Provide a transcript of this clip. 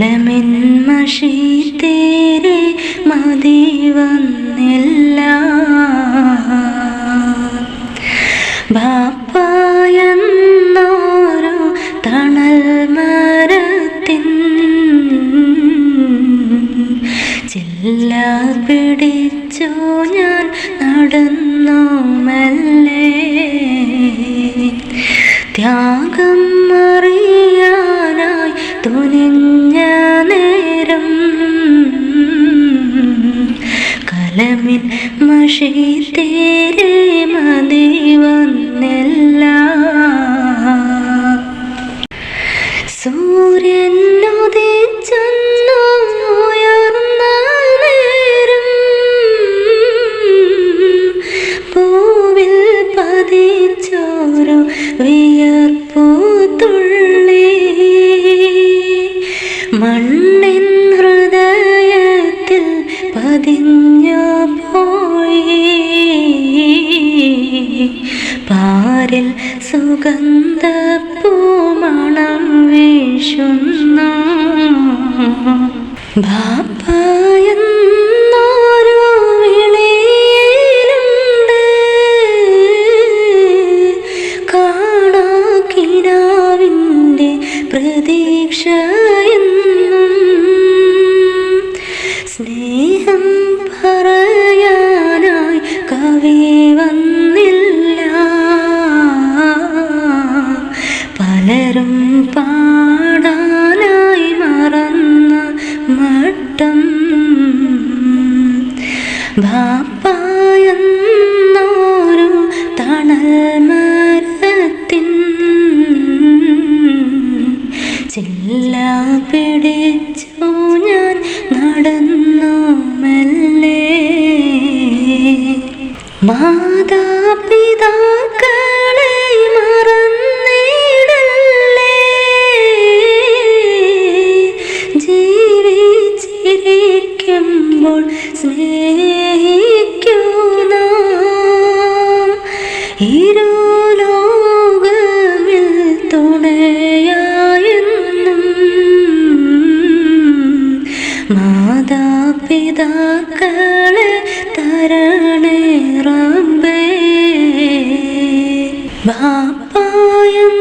കലമിൻ മഷി തേരെ മതി വന്നില്ല. ബാപ്പായെന്നോരോ തണൽ മരത്തിൻ ചില്ല പിടിച്ചോ ഞാൻ നടന്നു മെല്ലെ ത്യാഗം കലമിൻ മഷി തേരെ മതി വന്നില്ല. സൂര്യൻ നേരം പൂവിൽ പതിച്ചോരോ വിയർപ്പു പാരിൽ സുഗന്ധപ്പൂമണം വീശുന്നു? ബാപ്പായെന്നോരോ സ്നേഹം പറയാനായി കവി വന്നില്ല ചില്ല പിടിച്ചു ഞാൻ നടന്നു മെല്ലെ മാതാപിതാക്കളെ മറന്നിടല്ലേ? ജീവിച്ചിരിക്കുമ്പോൾ സ്നേഹിക്കൂ പിതാക്കളെ തരണേ റബ്ബേ. ബാപ്പായം